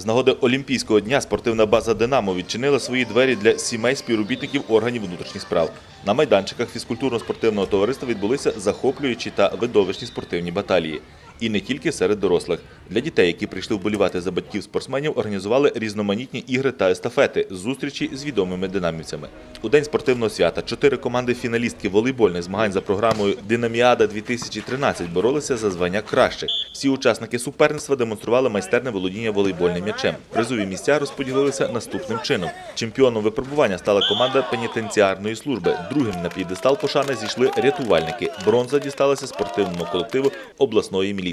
З нагоди Олімпійського дня спортивна база Динамо відчинила свої двері для сімей співробітників органів внутрішніх справ. На майданчиках фізкультурно-спортивного товариства відбулися захоплюючі та видовищні спортивні баталії. І не тільки серед дорослих. Для дітей, які прийшли вболівати за батьків спортсменів, організували різноманітні ігри та естафети, зустрічі з відомими динамівцями. У день спортивного свята чотири команди фіналістки волейбольних змагань за програмою Динаміада 2013 боролися за звання кращих. Всі учасники суперництва демонстрували майстерне володіння волейбольним м'ячем. Призові місця розподілилися наступним чином. Чемпіоном випробування стала команда пенітенціарної служби. Другим на п'єдестал пошани зійшли рятувальники. Бронза дісталася спортивному колективу обласної міліції.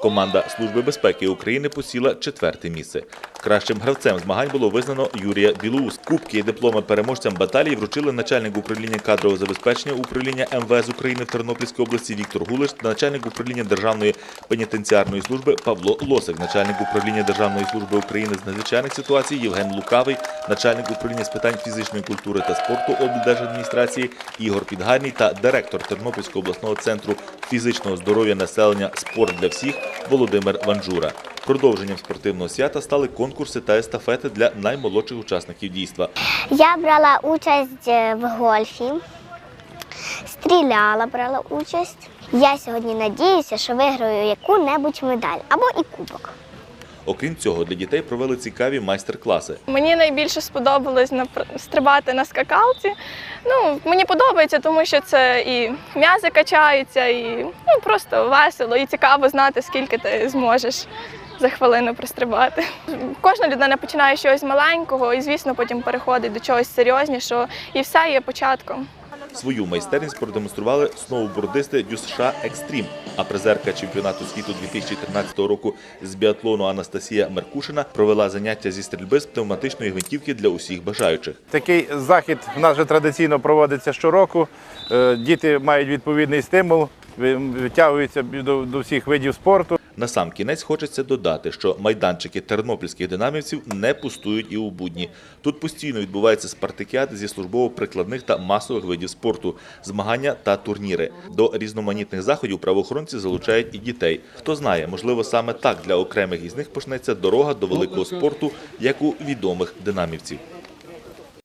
Команда Служби безпеки України посіла четверте місце. Кращим гравцем змагань було визнано Юрія Білоус. Кубки і дипломи переможцям баталії вручили начальник управління кадрового забезпечення управління МВС України в Тернопільській області Віктор Гулиш та начальник управління Державної пенітенціарної служби Павло Лосик, начальник управління Державної служби України з надзвичайних ситуацій Євген Лукавий, начальник управління з питань фізичної культури та спорту облдержадміністрації Ігор Підгальний та директор Тернопільського обласного центру фізичного здоров'я населення «Спорт для всіх» Володимир Ванжура. Продовженням спортивного свята стали конкурси та естафети для наймолодших учасників дійства. Я брала участь е, в гольфі, стріляла, брала участь. Я сьогодні надіюся, що виграю яку-небудь медаль або і кубок. Окрім цього, для дітей провели цікаві майстер-класи. Мені найбільше сподобалось стрибати на скакалці. Ну, мені подобається, тому що це і м'язи качаються, і ну, просто весело, і цікаво знати, скільки ти зможеш за хвилину пристрибати. Кожна людина починає з чогось маленького і, звісно, потім переходить до чогось серйознішого, і все є початком. Свою майстерність продемонстрували сноубордисти ДЮСШ Екстрім, а призерка чемпіонату світу 2013 року з біатлону Анастасія Меркушина провела заняття зі стрільби з пневматичної гвинтівки для усіх бажаючих. Такий захід в нас вже традиційно проводиться щороку. Е, Діти мають відповідний стимул, витягуються до, до всіх видів спорту. На сам кінець хочеться додати, що майданчики тернопільських динамівців не пустують і у будні. Тут постійно відбуваються спартакіади зі службово-прикладних та масових видів спорту, змагання та турніри. До різноманітних заходів правоохоронці залучають і дітей. Хто знає, можливо, саме так для окремих із них почнеться дорога до великого спорту, як у відомих динамівців.